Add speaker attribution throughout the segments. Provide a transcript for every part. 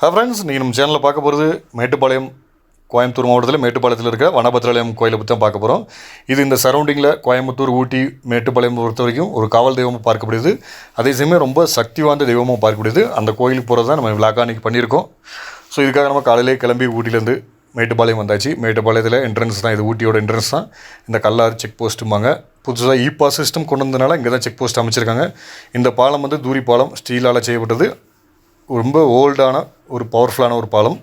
Speaker 1: ஹா ஃப்ரெண்ட்ஸ் நீங்கள் நம்ம சேனலில் பார்க்க போகிறது மேட்டுப்பாளையம் கோயம்புத்தூர் மாவட்டத்தில் மேட்டுப்பாளையத்தில் இருக்க வனபத்ராலயம் கோயிலை பற்றி தான் பார்க்க போகிறோம் இது இந்த சரௌண்டிங்கில் கோயம்புத்தூர் ஊட்டி மேட்டுப்பாளையம் பொறுத்த வரைக்கும் ஒரு காவல் தெய்வமாக பார்க்கப்படுது. அதே சமயம் ரொம்ப சக்தி வாய்ந்த தெய்வமாக பார்க்கப்படுது. அந்த கோயிலுக்கு போகிறது தான் நம்ம விழாக்கா அன்றைக்கி பண்ணியிருக்கோம். ஸோ இதுக்காக நம்ம காலையிலே கிளம்பி ஊட்டிலேருந்து மேட்டுப்பாளையம் வந்தாச்சு. மேட்டுப்பாளையத்தில் என்ட்ரன்ஸ் தான் இது ஊட்டியோட என்ட்ரன்ஸ் தான். இந்த கல்லாறு செக் போஸ்ட்டும்பாங்க புதுசாக இ பாஸ் சிஸ்டம் கொண்டு வந்ததுனால இங்கே தான் செக் போஸ்ட் அமைச்சிருக்காங்க. இந்த பாலம் வந்து தூரி பாலம் ஸ்டீலால் செய்யப்பட்டது. ரொம்ப ஓல்டான ஒரு பவர்ஃபுல்லான ஒரு பாலம்.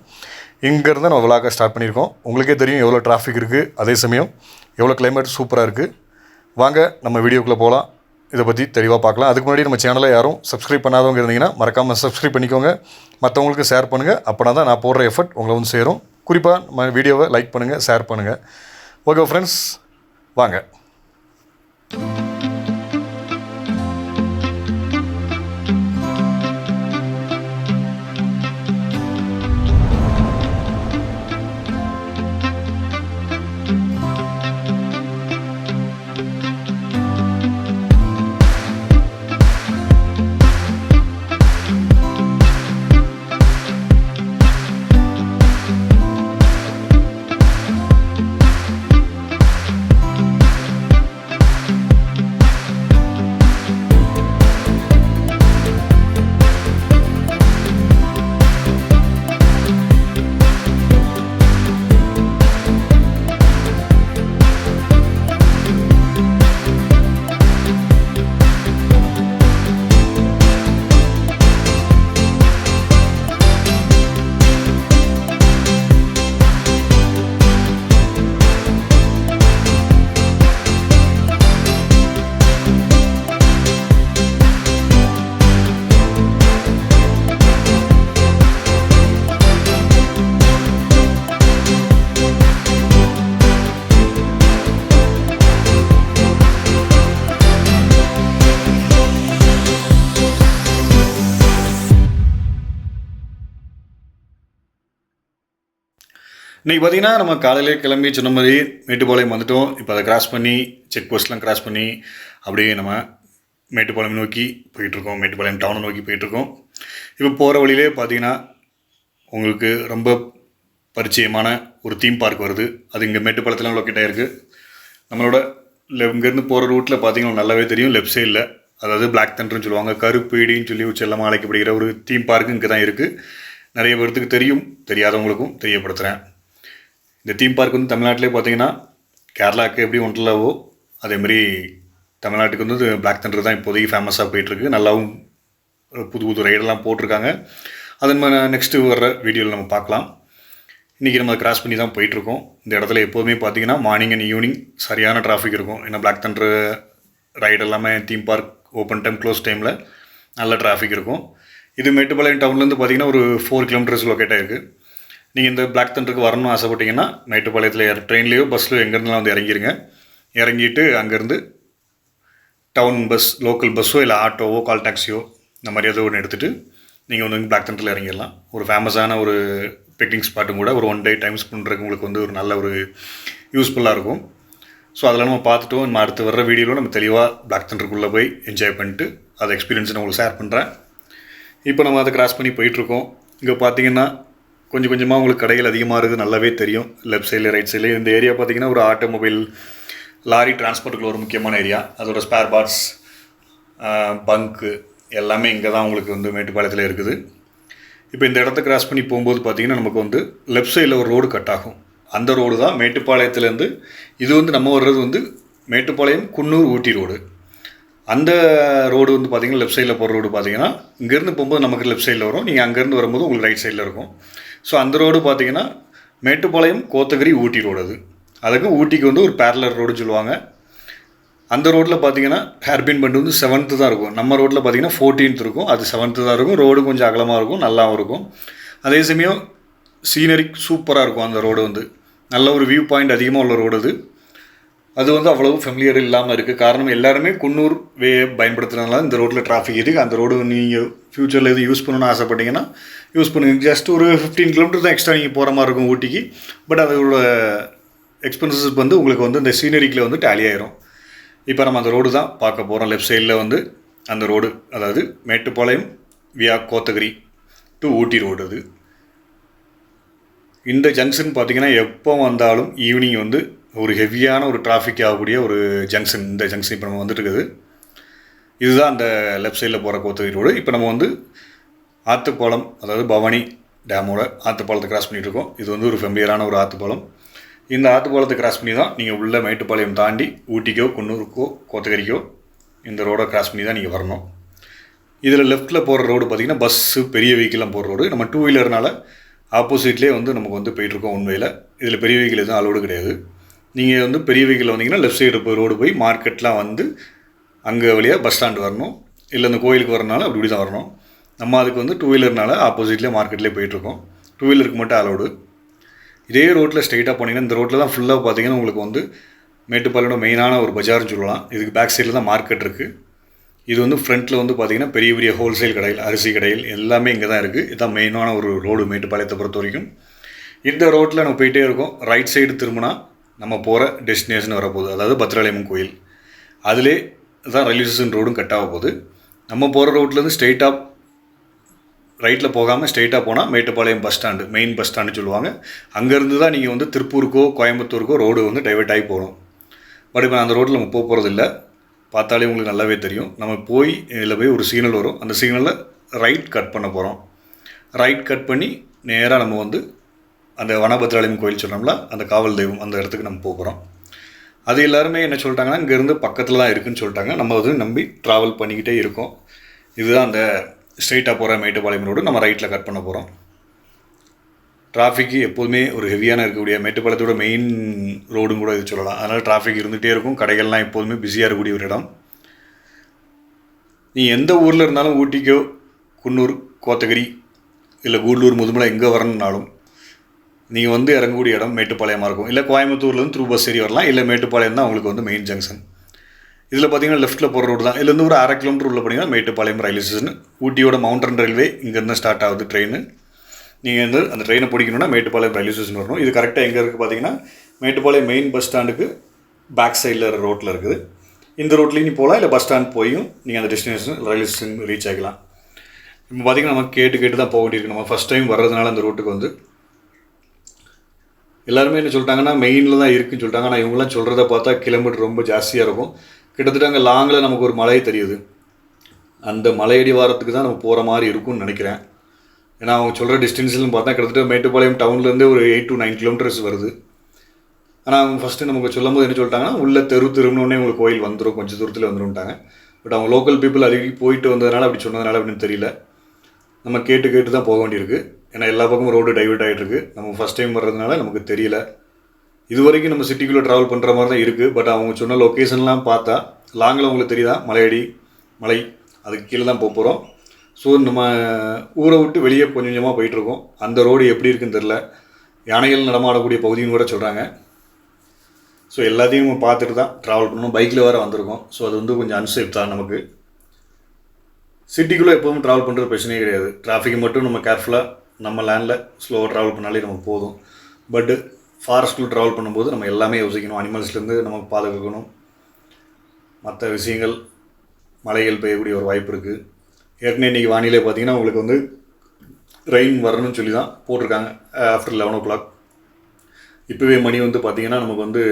Speaker 1: இங்கேருந்து நம்ம விழாக்க ஸ்டார்ட் பண்ணியிருக்கோம். உங்களுக்கே தெரியும் எவ்வளோ டிராஃபிக் இருக்குது அதே சமயம் எவ்வளோ கிளைமேட் சூப்பராக இருக்குது வாங்க நம்ம வீடியோக்குள்ளே போகலாம் இதை பற்றி தெளிவாக பார்க்கலாம். அதுக்கு முன்னாடி நம்ம சேனலை யாரும் சப்ஸ்கிரைப் பண்ணாதவங்க இருந்தீங்கன்னா மறக்காமல் சப்ஸ்கிரைப் பண்ணிக்கோங்க. மற்றவங்களுக்கு ஷேர் பண்ணுங்கள் அப்போனா தான் நான் போடுற எஃபர்ட் உங்களை வந்து சேரும். குறிப்பாக நம்ம வீடியோவை லைக் பண்ணுங்கள் ஷேர் பண்ணுங்கள் ஓகே ஃப்ரெண்ட்ஸ் வாங்க. இன்றைக்கி பார்த்திங்கன்னா நம்ம காலையிலே கிளம்பி சொன்ன மாதிரி மேட்டுப்பாளையம் வந்துட்டோம். இப்போ அதை கிராஸ் பண்ணி செக் போஸ்ட்லாம் கிராஸ் பண்ணி அப்படியே நம்ம மேட்டுப்பாளையம் நோக்கி போயிட்டுருக்கோம் மேட்டுப்பாளையம் டவுனை நோக்கி போயிட்டுருக்கோம் இப்போ போகிற வழியிலே பார்த்தீங்கன்னா உங்களுக்கு ரொம்ப பரிச்சயமான ஒரு தீம் பார்க் வருது. அது இங்கே மேட்டுப்பாளையத்தில் லொக்கேட் ஆகிருக்கு நம்மளோட le- இங்கேருந்து போகிற ரூட்டில் பார்த்தீங்கன்னா நல்லாவே தெரியும். லெஃப்ட் சைடில் அதாவது பிளாக் தண்டர்னு சொல்லுவாங்க. கருப்பு இடின்னு சொல்லி செல்லமாக அழைக்கப்படுகிற ஒரு தீம் பார்க்கு இங்கே தான் இருக்குது நிறைய பேர்த்துக்கு தெரியும். தெரியாதவங்களுக்கும் தெரியப்படுத்துகிறேன் இந்த தீம் பார்க் வந்து தமிழ்நாட்டிலே பார்த்தீங்கன்னா கேரளாவுக்கு எப்படி ஒன்றலாவோ அதேமாரி தமிழ்நாட்டுக்கு வந்து பிளாக் தண்டர் தான் இப்போதைக்கு ஃபேமஸாக போயிட்டுருக்கு. நல்லாவும் புது புது ரைடெல்லாம் போட்டிருக்காங்க. அதன் நெக்ஸ்ட்டு வர்ற வீடியோவில் நம்ம பார்க்கலாம். இன்றைக்கி நம்ம கிராஸ் பண்ணி தான் போயிட்டுருக்கோம். இந்த இடத்துல எப்போதுமே பார்த்தீங்கன்னா மார்னிங் அண்ட் ஈவினிங் சரியான டிராஃபிக் இருக்கும். ஏன்னா பிளாக் தண்டர் ரைடு எல்லாமே theme park open time close டைமில் நல்ல டிராஃபிக் இருக்கும். இது மேட்டுப்பாளையம் டவுன்லேருந்து பார்த்தீங்கன்னா ஒரு ஃபோர் கிலோமீட்டர்ஸ் லொக்கேட் ஆகிருக்கு நீங்கள் இந்த பிளாக் தண்டருக்கு வரணும்னு ஆசைப்பட்டீங்கன்னா மேட்டுப்பாளையத்தில் ஏற ட்ரெயின்லேயோ பஸ்லையோ எங்கேருந்துலாம் வந்து இறங்கிருங்க. இறங்கிட்டு அங்கேருந்து டவுன் பஸ் லோக்கல் பஸ்ஸோ இல்லை ஆட்டோவோ கால் டாக்ஸியோ இந்த மாதிரி ஏதோ ஒன்று எடுத்துகிட்டு நீங்கள் வந்து பிளாக் தண்டரில் இறங்கிடலாம். ஒரு ஃபேமஸான ஒரு பிக்னிக் ஸ்பாட்டும் கூட ஒரு ஒன் டே டைம் ஸ்பெண்ட் உங்களுக்கு வந்து ஒரு நல்ல ஒரு யூஸ்ஃபுல்லாக இருக்கும். ஸோ அதெல்லாம் நம்ம பார்த்துட்டோம். நம்ம அடுத்து வர்ற வீடியோவில் நம்ம தெளிவாக பிளாக் தண்டருக்குள்ளே போய் என்ஜாய் பண்ணிட்டு அதை எக்ஸ்பீரியன்ஸ் நான் உங்களுக்கு ஷேர் பண்ணுறேன் இப்போ நம்ம அதை கிராஸ் பண்ணி போயிட்டுருக்கோம் இங்கே பார்த்தீங்கன்னா கொஞ்சம் கொஞ்சமாக உங்களுக்கு கடைகள் அதிகமாக இருக்குது நல்லாவே தெரியும். லெஃப்ட் சைடில் ரைட் சைடில் இந்த ஏரியா பார்த்தீங்கன்னா ஒரு ஆட்டோமொபைல் லாரி டிரான்ஸ்போர்ட்டுக்குள்ள ஒரு முக்கியமான ஏரியா அதோட ஸ்பேர் பார்ட்ஸ் பங்க்கு எல்லாமே இங்கே தான் உங்களுக்கு வந்து மேட்டுப்பாளையத்தில் இருக்குது. இப்போ இந்த இடத்த கிராஸ் பண்ணி போகும்போது பார்த்தீங்கன்னா நமக்கு வந்து லெஃப்ட் சைடில் ஒரு ரோடு கட் ஆகும். அந்த ரோடு தான் மேட்டுப்பாளையத்துலேருந்து இது வந்து நம்ம வர்றது வந்து மேட்டுப்பாளையம் குன்னூர் ஊட்டி ரோடு அந்த ரோடு வந்து பார்த்தீங்கன்னா லெஃப்ட் சைடில் போகிற ரோடு பார்த்தீங்கன்னா இங்கேருந்து போகும்போது நமக்கு லெஃப்ட் சைடில் வரும். நீங்கள் அங்கேருந்து வரும்போது உங்களுக்கு ரைட் சைடில் இருக்கும். ஸோ அந்த ரோடு பார்த்தீங்கன்னா மேட்டுப்பாளையம் கோத்தகிரி ஊட்டி ரோடு அது. அதுக்கு ஊட்டிக்கு வந்து ஒரு பேரலர் ரோடுன்னு சொல்லுவாங்க. அந்த ரோட்டில் பார்த்தீங்கன்னா ஹேர்பின் பண்ட் வந்து செவன்த்து தான் இருக்கும். நம்ம ரோட்டில் பார்த்தீங்கன்னா ஃபோர்டீன்த் இருக்கும். அது செவன்த்து தான் இருக்கும். ரோடு கொஞ்சம் அகலமாக இருக்கும். நல்லாவும் இருக்கும். அதே சமயம் சீனரி சூப்பராக இருக்கும் அந்த ரோடு வந்து. நல்ல ஒரு வியூ பாயிண்ட் அதிகமாக உள்ள ரோடு அது. அது வந்து அவ்வளவு ஃபெமிலியர் இல்லாமல் இருக்குது காரணம் எல்லாருமே குன்னூர் வே பயன்படுத்துறதுனால இந்த ரோட்டில் டிராஃபிக் இருக்குது அந்த ரோடு நீங்கள் ஃப்யூச்சரில் எதுவும் யூஸ் பண்ணணும்னு ஆசைப்பட்டீங்கன்னா யூஸ் பண்ணுங்கள் ஜஸ்ட் ஒரு ஃபிஃப்டீன் கிலோமீட்டர் தான் எக்ஸ்ட்ரா நீங்கள் போகிற மாதிரி இருக்கும் ஊட்டிக்கு. பட் அதோட எக்ஸ்பென்சஸ் வந்து உங்களுக்கு வந்து இந்த சீனரிக்கில் வந்து டேலி ஆயிரும். இப்போ நம்ம அந்த ரோடு தான் பார்க்க போகிறோம் லெஃப்ட் சைடில் வந்து அந்த ரோடு அதாவது Mettupalayam via Kotagiri to Ooty road அது. இந்த ஜங்ஷன் பார்த்தீங்கன்னா எப்போ வந்தாலும் ஈவினிங் வந்து ஒரு ஹெவியான ஒரு டிராஃபிக் ஆகக்கூடிய ஒரு ஜங்ஷன் இந்த ஜங்ஷன் இப்போ நம்ம வந்துட்டு இருக்குது. இதுதான் அந்த லெஃப்ட் சைடில் போகிற கோத்தகிரி ரோடு இப்போ நம்ம வந்து ஆத்துப்பாலம் அதாவது பவானி டேமோட ஆத்துப்பாலத்தை கிராஸ் பண்ணிகிட்ருக்கோம் இது வந்து ஒரு ஃபெமிலியரான ஒரு ஆத்துப்பாலம். இந்த ஆத்துப்பாலத்தை கிராஸ் பண்ணி தான் நீங்கள் உள்ள மேட்டுப்பாளையம் தாண்டி ஊட்டிக்கோ குன்னூருக்கோ கோத்தகிரிக்கோ இந்த ரோடை கிராஸ் பண்ணி தான் நீங்கள் வரணும். இதில் லெஃப்ட்டில் போகிற ரோடு பார்த்திங்கன்னா பஸ்ஸு பெரிய வெஹிக்கிள்லாம் போகிற ரோடு நம்ம டூ வீலர்னால் ஆப்போசிட்லேயே வந்து நமக்கு வந்து போயிட்டுருக்கோம் உண்மையில். இதில் பெரிய வெஹிக்கிள் எதுவும் அலோடு கிடையாது. நீங்கள் வந்து பெரிய வெஹிக்கிள் வந்தீங்கன்னா லெஃப்ட் சைடு போய் ரோடு போய் மார்க்கெட்லாம் வந்து அங்கே வழியாக பஸ் ஸ்டாண்டு வரணும். இல்லை இந்த கோயிலுக்கு வரனால அப்படி இப்படி தான் வரணும். நம்ம அதுக்கு வந்து டூ வீலர்னால ஆப்போசிட்லேயே மார்க்கெட்லேயே போயிட்டுருக்கோம். டூ வீலருக்கு மட்டும் அலோடு இதே ரோட்டில் ஸ்ட்ரைட்டாக போனீங்கன்னா இந்த ரோட்டில் தான் ஃபுல்லாக பார்த்தீங்கன்னா உங்களுக்கு வந்து மேட்டுப்பாளையோட மெயினான ஒரு பஜார்னு சொல்லலாம். இதுக்கு பேக் சைடில் தான் மார்க்கெட் இருக்குது இது வந்து ஃப்ரண்ட்டில் வந்து பார்த்தீங்கன்னா பெரிய பெரிய ஹோல்சேல் கடையில் அரிசி கடைகள் எல்லாமே இங்கே தான் இருக்குது இதுதான் மெயினான ஒரு ரோடு மேட்டுப்பாளையத்தை பொறுத்த வரைக்கும். இந்த ரோட்டில் நம்ம போயிட்டே இருக்கோம். ரைட் சைடு திரும்பினா நம்ம போகிற டெஸ்டினேஷன் வரப்போகுது. அதாவது பத்ராலயம் கோயில். அதிலே தான் ரயில்வே ஸ்டேஷன் ரோடும் கட் ஆக போகுது. நம்ம போகிற ரோட்லேருந்து ஸ்ட்ரெயிட்டாக ரைட்டில் போகாமல் ஸ்ட்ரெயிட்டாக போனால் Mettupalayam bus stand main bus stand சொல்லுவாங்க. அங்கேருந்து தான் நீங்கள் வந்து திருப்பூருக்கோ கோயம்புத்தூருக்கோ ரோடு வந்து டைவெர்ட் ஆகி போகணும். பட் இப்போ அந்த ரோட்டில் நம்ம போக போகிறதில்ல பார்த்தாலே உங்களுக்கு நல்லாவே தெரியும். நம்ம போய் இதில் போய் ஒரு சிக்னல் வரும். அந்த சிக்னலில் ரைட் கட் பண்ண போகிறோம் ரைட் கட் பண்ணி நேராக நம்ம வந்து அந்த வனபத்ராலயம் கோயில் சொன்னோம்ல அந்த காவல் தெய்வம் அந்த இடத்துக்கு நம்ம போகிறோம் அது எல்லாருமே என்ன சொல்லிட்டாங்கன்னா இங்கேருந்து பக்கத்தில் தான் இருக்குன்னு சொல்லிட்டாங்க. நம்ம வந்து நம்பி ட்ராவல் பண்ணிக்கிட்டே இருக்கோம். இதுதான் அந்த ஸ்ட்ரெயிட்டாக போகிற மேட்டுப்பாளையம் ரோடு நம்ம ரைட்டில் கட் பண்ண போகிறோம் டிராஃபிக்கு எப்போதுமே ஒரு ஹெவியான இருக்கக்கூடிய மேட்டுப்பாளையத்தோட மெயின் ரோடும் கூட இது சொல்லலாம். அதனால் டிராஃபிக் இருந்துகிட்டே இருக்கும். கடைகள்லாம் எப்போதுமே பிஸியாக இருக்கக்கூடிய ஒரு இடம். நீ எந்த ஊரில் இருந்தாலும் ஊட்டிக்கோ குன்னூர் கோத்தகிரி இல்லை கூடலூர் முதுமலை எங்கே வரணுன்னாலும் நீங்கள் வந்து இறங்கக்கூடிய இடம் மேட்டுப்பாளையமாக இருக்கும். இல்லை கோயம்புத்தூர்லேருந்து த்ரூ பஸ் ஏறி வரலாம். இல்லை மேட்டுப்பாளையம் தான் உங்களுக்கு வந்து மெயின் ஜங்ஷன் இதில் பார்த்தீங்கன்னா லெஃப்ட்டில் போகிற ரோடு தான். இதுலேருந்து ஒரு அரை கிலோமீட்டர் உள்ள போனீங்கன்னா மேட்டுப்பாளையம் ரயில்வே ஸ்டேஷன் ஊட்டியோட மவுண்டன் ரயில்வே இங்கேருந்து ஸ்டார்ட் ஆகுது ட்ரெயின் நீங்கள் வந்து அந்த ட்ரெயினை பிடிக்கணும்னா மேட்டுப்பாளையம் ரயில்வே ஸ்டேஷன் வரணும். இது கரெக்டாக எங்கே இருக்குது பார்த்தீங்கன்னா மேட்டுப்பாளையம் மெயின் பஸ் ஸ்டாண்டுக்கு பேக் சைடில் ரோட்டில் இருக்குது. இந்த ரோட்லேயும் நீ போகலாம் இல்லை பஸ் ஸ்டாண்ட் போயும் நீங்கள் அந்த டெஸ்டினேஷன் ரயில்வே ஸ்டேஷன் ரீச் ஆகிக்கலாம். இப்போ பார்த்தீங்கன்னா நம்ம கேட்டு கேட்டு தான் போக வேண்டியிருக்கு. நம்ம ஃபஸ்ட் டைம் வர்றதுனால அந்த ரூட்டுக்கு வந்து எல்லாருமே என்ன சொல்லிட்டாங்கன்னா மெயினில் தான் இருக்குன்னு சொல்லிட்டாங்க. ஆனால் இவங்களாம் சொல்கிறத பார்த்தா கிலோமீட்டர் ரொம்ப ஜாஸ்தியாக இருக்கும். கிட்டத்தட்ட அங்கே லாங்கில் நமக்கு ஒரு மலை தெரியுது. அந்த மலையடி வாரத்துக்கு தான் நம்ம போகிற மாதிரி இருக்கும்னு நினைக்கிறேன். ஏன்னா அவங்க சொல்கிற டிஸ்டன்ஸ்லாம் பார்த்தா கிட்டத்தட்ட மேட்டுப்பாளையம் டவுன்லேருந்தே ஒரு எயிட் டு நைன் கிலோமீட்டர்ஸ் வருது. ஆனால் அவங்க ஃபஸ்ட்டு நமக்கு சொல்லும் போது என்ன சொல்லிட்டாங்கன்னா உள்ள தெரு திரும்பினோடனே உங்களுக்கு கோயில் வந்துடும் கொஞ்சம் தூரத்தில் வந்துரும்ட்டாங்க. பட் அவங்க லோக்கல் பீப்புள் அதிகம் போயிட்டு வந்ததுனால அப்படி சொன்னதுனால அப்படின்னு தெரியல. நம்ம கேட்டு கேட்டு தான் போக வேண்டியிருக்கு. ஏன்னா எல்லா பக்கமும் ரோடு டைவர்ட் ஆகிட்டு இருக்கு நம்ம ஃபஸ்ட் டைம் வர்றதுனால நமக்கு தெரியல. இது வரைக்கும் நம்ம சிட்டிக்குள்ளே ட்ராவல் பண்ணுற மாதிரி தான் இருக்குது பட் அவங்க சொன்ன லொக்கேஷன்லாம் பார்த்தா லாங்கில் உங்களுக்கு தெரியுதா? மலையடி மலை. அதுக்கு கீழே தான் போக போகிறோம் ஸோ நம்ம ஊரை விட்டு வெளியே கொஞ்சம் கொஞ்சமாக போயிட்டுருக்கோம். அந்த ரோடு எப்படி இருக்குன்னு தெரில யானைகள் நடமாடக்கூடிய பகுதின்னு கூட சொல்கிறாங்க ஸோ எல்லாத்தையும் நம்ம பார்த்துட்டு தான் ட்ராவல் பண்ணணும். பைக்கில் வேறு வந்திருக்கோம். ஸோ அது வந்து கொஞ்சம் அன்சேஃப் தான் நமக்கு. சிட்டிக்குள்ளே எப்போவும் ட்ராவல் பண்ணுறது பிரச்சனையே கிடையாது. டிராஃபிக் மட்டும் நம்ம கேர்ஃபுல்லாக நம்ம லேண்டில் ஸ்லோவாக ட்ராவல் பண்ணாலே நமக்கு போதும். பட்டு ஃபாரஸ்ட்குள்ளே ட்ராவல் பண்ணும்போது நம்ம எல்லாமே யோசிக்கணும். அனிமல்ஸ்லேருந்து நம்ம பாதுகாக்கணும். மற்ற விஷயங்கள் மழைகள் பெய்யக்கூடிய ஒரு வாய்ப்பு இருக்குது ஏற்கனவே இன்றைக்கி வானிலை பார்த்திங்கன்னா உங்களுக்கு வந்து ரெயின் வரணும்னு சொல்லி தான் போட்டிருக்காங்க. ஆஃப்டர் லெவன் ஓ கிளாக் இப்போவே மணி வந்து பார்த்திங்கன்னா நமக்கு வந்து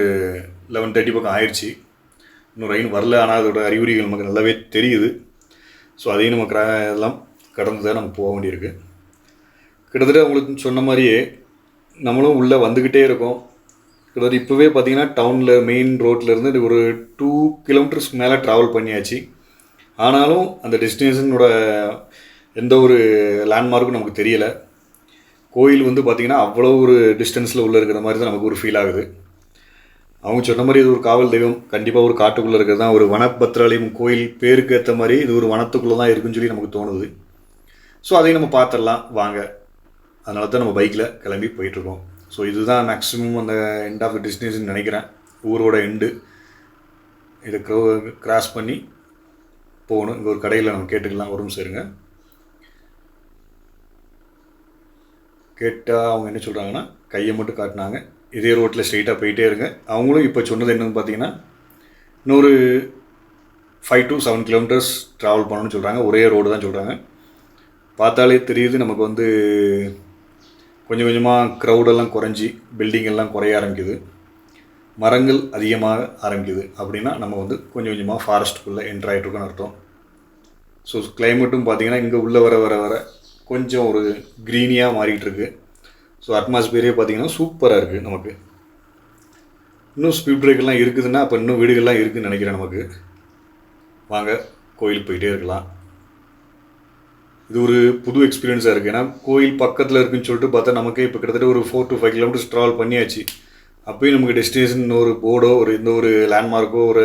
Speaker 1: லெவன் தேர்ட்டி பக்கம் ஆயிடுச்சு. இன்னும் ரெயின் வரல. ஆனால் அதோட அறிகுறிகள் நமக்கு நல்லாவே தெரியுது. ஸோ அதையும் நம்ம கிரா எல்லாம் கடந்து தான் நம்ம போக வேண்டியிருக்கு. கிட்டத்தட்ட உங்களுக்கு சொன்ன மாதிரியே நம்மளும் உள்ளே வந்துக்கிட்டே இருக்கோம். கிட்டத்தட்ட இப்போவே பார்த்தீங்கன்னா டவுனில் மெயின் ரோட்லேருந்து ஒரு டூ கிலோமீட்டர்ஸ் மேலே ட்ராவல் பண்ணியாச்சு. ஆனாலும் அந்த டெஸ்டினேஷனோட எந்த ஒரு லேண்ட்மார்க்கும் நமக்கு தெரியலை. கோயில் வந்து பார்த்திங்கன்னா அவ்வளோ ஒரு டிஸ்டன்ஸில் உள்ளே இருக்கிற மாதிரி தான் நமக்கு ஒரு ஃபீல் ஆகுது. அவங்க சொன்ன மாதிரி இது ஒரு காவல் தெய்வம். கண்டிப்பாக ஒரு காட்டுக்குள்ளே இருக்கிறது தான். ஒரு வனபத்திராலயம் கோயில் பேருக்கு ஏற்ற மாதிரி இது ஒரு வனத்துக்குள்ளே தான் இருக்குன்னு சொல்லி நமக்கு தோணுது. ஸோ அதையும் நம்ம பார்த்துடலாம். வாங்க. அதனால தான் நம்ம பைக்கில் கிளம்பி போயிட்டுருக்கோம். ஸோ இதுதான் மேக்ஸிமம் அந்த எண்ட் ஆஃப் த டெஸ்டினேஷன் நினைக்கிறேன். ஊரோட எண்டு இதை க்ரோ கிராஸ் பண்ணி போகணும். இங்கே ஒரு கடையில் நம்ம கேட்டுக்கலாம். ஒரு நிமிஷம் இருங்க கேட்டால் அவங்க என்ன சொல்கிறாங்கன்னா கையை மட்டும் காட்டினாங்க. இதே ரோட்டில் ஸ்ட்ரெயிட்டாக போயிட்டே இருங்க. அவங்களும் இப்போ சொன்னது என்னன்னு பார்த்தீங்கன்னா இன்னொரு five to seven kilometres travel பண்ணணும்னு சொல்கிறாங்க ஒரே ரோடு தான் சொல்கிறாங்க பார்த்தாலே தெரியுது நமக்கு வந்து கொஞ்சம் கொஞ்சமாக க்ரௌடெல்லாம் குறைஞ்சி பில்டிங் எல்லாம் குறைய ஆரம்பிக்குது. மரங்கள் அதிகமாக ஆரம்பிக்குது அப்படின்னா நம்ம வந்து கொஞ்சம் கொஞ்சமாக ஃபாரஸ்ட்டுக்குள்ளே என்ட்ரு ஆகிட்ருக்கோன்னு அர்த்தம். ஸோ கிளைமேட்டும் பார்த்தீங்கன்னா இங்கே உள்ளே வர வர வர கொஞ்சம் ஒரு க்ரீனியாக மாறிக்கிட்டு இருக்கு ஸோ அட்மாஸ்பியரே பார்த்தீங்கன்னா சூப்பராக இருக்குது நமக்கு. இன்னும் ஸ்பீட் பிரேக்கெல்லாம் இருக்குதுன்னா அப்போ இன்னும் வீடுகள்லாம் இருக்குதுன்னு நினைக்கிறேன் நமக்கு. வாங்க கோயிலுக்கு போயிட்டே இருக்கலாம். இது ஒரு புது எக்ஸ்பீரியன்ஸாக இருக்குது ஏன்னா கோயில் பக்கத்தில் இருக்குன்னு சொல்லிட்டு பார்த்தா நமக்கே இப்போ கிட்டத்தட்ட ஒரு four to five kilometres travel பண்ணியாச்சு. அப்பயும் நமக்கு டெஸ்டினேஷன் ஒரு போர்டோ ஒரு இந்த ஒரு லேண்ட்மார்க்கோ ஒரு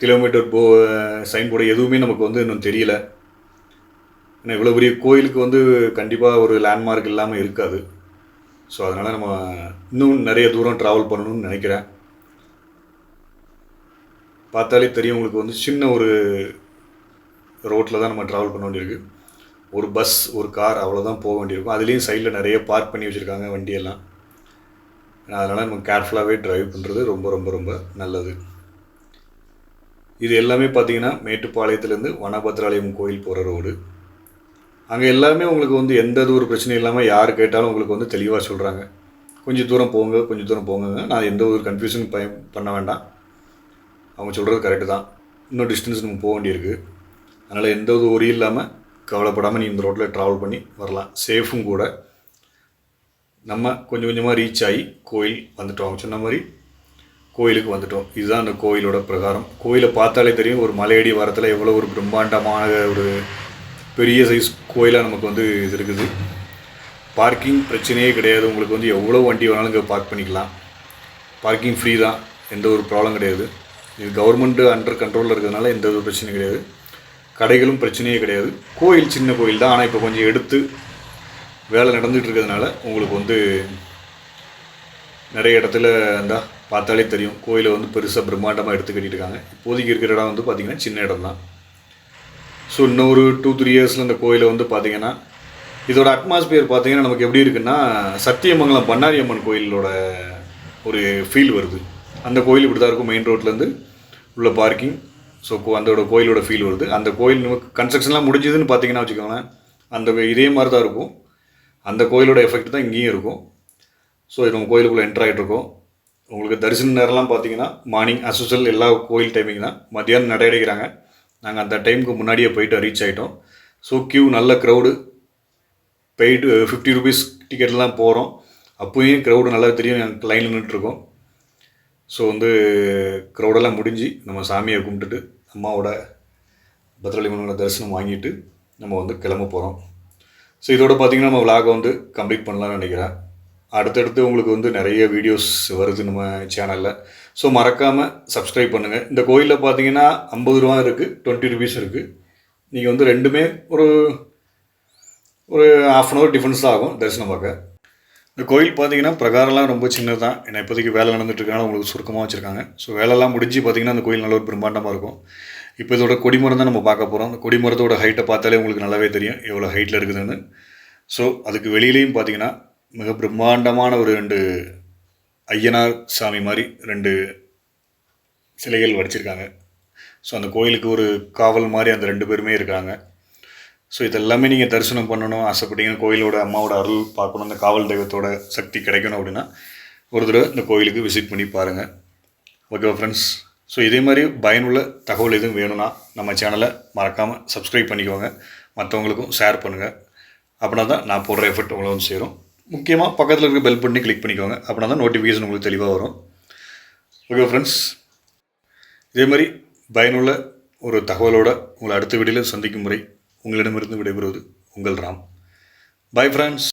Speaker 1: கிலோமீட்டர் போ சைன் போர்டு எதுவுமே நமக்கு வந்து இன்னும் தெரியல. ஏன்னா இவ்வளோ பெரிய கோயிலுக்கு வந்து கண்டிப்பாக ஒரு லேண்ட்மார்க் இல்லாமல் இருக்காது. ஸோ அதனால் நம்ம இன்னும் நிறைய தூரம் ட்ராவல் பண்ணணும்னு நினைக்கிறேன். பார்த்தாலே தெரியும் உங்களுக்கு வந்து சின்ன ஒரு ரோட்டில் தான் நம்ம ட்ராவல் பண்ண வேண்டியிருக்கு. ஒரு பஸ் ஒரு கார் அவ்வளோதான் போக வேண்டியிருக்கும். அதுலேயும் சைடில் நிறைய பார்க் பண்ணி வச்சுருக்காங்க வண்டியெல்லாம். அதனால் நம்ம கேர்ஃபுல்லாகவே ட்ரைவ் பண்ணுறது ரொம்ப ரொம்ப ரொம்ப நல்லது. இது எல்லாமே பார்த்திங்கன்னா மேட்டுப்பாளையத்துலேருந்து வனபத்ராலயம் கோயில் போகிற ரோடு அங்கே எல்லாமே உங்களுக்கு வந்து எந்த ஒரு பிரச்சனையும் இல்லாமல் யார் கேட்டாலும் உங்களுக்கு வந்து தெளிவாக சொல்கிறாங்க கொஞ்சம் தூரம் போங்க கொஞ்சம் தூரம் போங்க நான் எந்த ஒரு கன்ஃபியூஷன் பய பண்ண வேண்டாம். அவங்க சொல்கிறது கரெக்டு தான். இன்னும் டிஸ்டன்ஸ் நம்ம போக வேண்டியிருக்கு. அதனால் எந்த ஒரு ஒரியும் இல்லாமல் கவலைப்படாமல் நீ இந்த ரோட்டில் ட்ராவல் பண்ணி வரலாம். சேஃபும் கூட. நம்ம கொஞ்சம் கொஞ்சமாக ரீச் ஆகி கோயில் வந்துட்டோம். சொன்ன மாதிரி கோயிலுக்கு வந்துட்டோம். இதுதான் அந்த கோயிலோட பிரகாரம். கோயிலை பார்த்தாலே தெரியும் ஒரு மலையடி வாரத்தில் எவ்வளோ ஒரு பிரம்மாண்டமான ஒரு பெரிய சைஸ் கோயிலாக நமக்கு வந்து இது இருக்குது. பார்க்கிங் பிரச்சனையே கிடையாது. உங்களுக்கு வந்து எவ்வளோ வண்டி வேணாலும் இங்கே பார்க் பண்ணிக்கலாம். பார்க்கிங் ஃப்ரீ தான். எந்த ஒரு ப்ராப்ளம் கிடையாது. இது கவர்மெண்ட்டு அண்டர் கண்ட்ரோலில் இருக்கிறதுனால எந்த ஒரு பிரச்சனையும் கிடையாது. கடைகளும் பிரச்சனையே கிடையாது. கோயில் சின்ன கோயில் தான். ஆனால் இப்போ கொஞ்சம் எடுத்து வேலை நடந்துகிட்டு இருக்கிறதுனால உங்களுக்கு வந்து நிறைய இடத்துல இருந்தா பார்த்தாலே தெரியும். கோயிலை வந்து பெருசாக பிரம்மாண்டமாக எடுத்து கட்டிட்டு இருக்காங்க இப்போதைக்கு இருக்கிற இடம் வந்து பார்த்திங்கன்னா சின்ன இடம் தான். ஸோ இன்னொரு டூ த்ரீ இயர்ஸில் இந்த கோயிலை வந்து பார்த்திங்கன்னா இதோட அட்மாஸ்பியர் பார்த்திங்கன்னா நமக்கு எப்படி இருக்குன்னா சத்தியமங்கலம் பண்ணாரி அம்மன் கோயிலோட ஒரு ஃபீல் வருது. அந்த கோயில் இப்படி தான் இருக்கும் மெயின் ரோட்லேருந்து உள்ள பார்க்கிங் ஸோ அதோட கோயிலோட ஃபீல் வருது. அந்த கோயில் நமக்கு கன்ஸ்ட்ரக்ஷன்லாம் முடிஞ்சதுன்னு பார்த்தீங்கன்னா வச்சுக்கோங்களேன் அந்த இதே மாதிரி தான் இருக்கும். அந்த கோயிலோட எஃபெக்ட் தான் இங்கேயும் இருக்கும். ஸோ இது நம்ம கோயிலுக்குள்ளே என்ட்ரு ஆகிட்டு உங்களுக்கு தரிசன நேரம்லாம் பார்த்தீங்கன்னா மார்னிங் அசோசல் எல்லா கோயில் டைமிங் தான். மத்தியானம் நடை அடைக்கிறாங்க நாங்கள் அந்த டைமுக்கு முன்னாடியே போயிட்டு ரீச் ஆகிட்டோம் ஸோ க்யூ நல்ல க்ரௌடு பெய்டு ஃபிஃப்டி ருபீஸ் டிக்கெட்லாம் போகிறோம் அப்போயும் க்ரௌடு நல்லா தெரியும். நாங்கள் லைனில் நின்றுட்டுருக்கோம் ஸோ வந்து க்ரௌடெல்லாம் முடிஞ்சு நம்ம சாமியை கும்பிட்டுட்டு அம்மாவோட பத்ரலிமனோட தரிசனம் வாங்கிட்டு நம்ம வந்து கிளம்ப போகிறோம் ஸோ இதோட பார்த்திங்கன்னா நம்ம விலாகை வந்து கம்ப்ளீட் பண்ணலாம்னு நினைக்கிறேன். அடுத்தடுத்து உங்களுக்கு வந்து நிறைய வீடியோஸ் வருது நம்ம சேனலில் ஸோ மறக்காமல் சப்ஸ்கிரைப் பண்ணுங்கள் இந்த கோயிலில் பார்த்தீங்கன்னா ஐம்பது ரூபா இருக்குது டுவெண்ட்டி ருபீஸ் இருக்குது நீங்கள் வந்து ரெண்டுமே ஒரு ஒரு ஆஃப் அன் ஹவர் டிஃப்ரென்ஸ் தான் ஆகும் தரிசனம் பார்க்க. இந்த கோயில் பார்த்தீங்கன்னா பிரகாரம்லாம் ரொம்ப சின்னது தான் ஏன்னா இப்போதைக்கு வேலை நடந்துட்டுருக்கனால உங்களுக்கு சுருக்கமாக வச்சுருக்காங்க. ஸோ வேலைலாம் முடிஞ்சு பார்த்தீங்கன்னா அந்த கோயில் நல்ல ஒரு பிரம்மாண்டமாக இருக்கும். இப்போ இதோட கொடிமரம் தான் நம்ம பார்க்க போகிறோம் அந்த கொடிமரத்தோட ஹைட்டை பார்த்தாலே உங்களுக்கு நல்லாவே தெரியும் எவ்வளோ ஹைட்டில் இருக்குதுன்னு. ஸோ அதுக்கு வெளியிலையும் பார்த்தீங்கன்னா மிக பிரம்மாண்டமான ஒரு ரெண்டு ஐயனார் சாமி மாதிரி ரெண்டு சிலைகள் வடிச்சிருக்காங்க. ஸோ அந்த கோயிலுக்கு ஒரு காவல் மாதிரி அந்த ரெண்டு பேருமே இருக்காங்க ஸோ இதெல்லாமே நீங்கள் தரிசனம் பண்ணணும் ஆசைப்பட்டீங்கன்னா கோயிலோட அம்மாவோட அருள் பார்க்கணும் இந்த காவல் தெய்வத்தோட சக்தி கிடைக்கணும் அப்படின்னா ஒரு தடவை இந்த கோயிலுக்கு விசிட் பண்ணி பாருங்கள் ஓகேவா ஃப்ரெண்ட்ஸ் ஸோ இதே மாதிரி பயனுள்ள தகவல் எதுவும் வேணும்னா நம்ம சேனலை மறக்காமல் சப்ஸ்கிரைப் பண்ணிக்கோங்க. மற்றவங்களுக்கும் ஷேர் பண்ணுங்கள் அப்படின்னா தான் நான் போடுற எஃபர்ட் உங்களை வந்து சேரும். முக்கியமாக பக்கத்தில் இருக்க பெல் பண்ணி கிளிக் பண்ணிக்கோங்க. அப்படின்னா தான் நோட்டிஃபிகேஷன் உங்களுக்கு தெளிவாக வரும். ஓகே ஃப்ரெண்ட்ஸ் இதே மாதிரி பயனுள்ள ஒரு தகவலோட உங்களை அடுத்த வீடியோவில் சந்திக்கும் முறை உங்களிடமிருந்து விடைபெறுவது உங்கள் ராம். Bye friends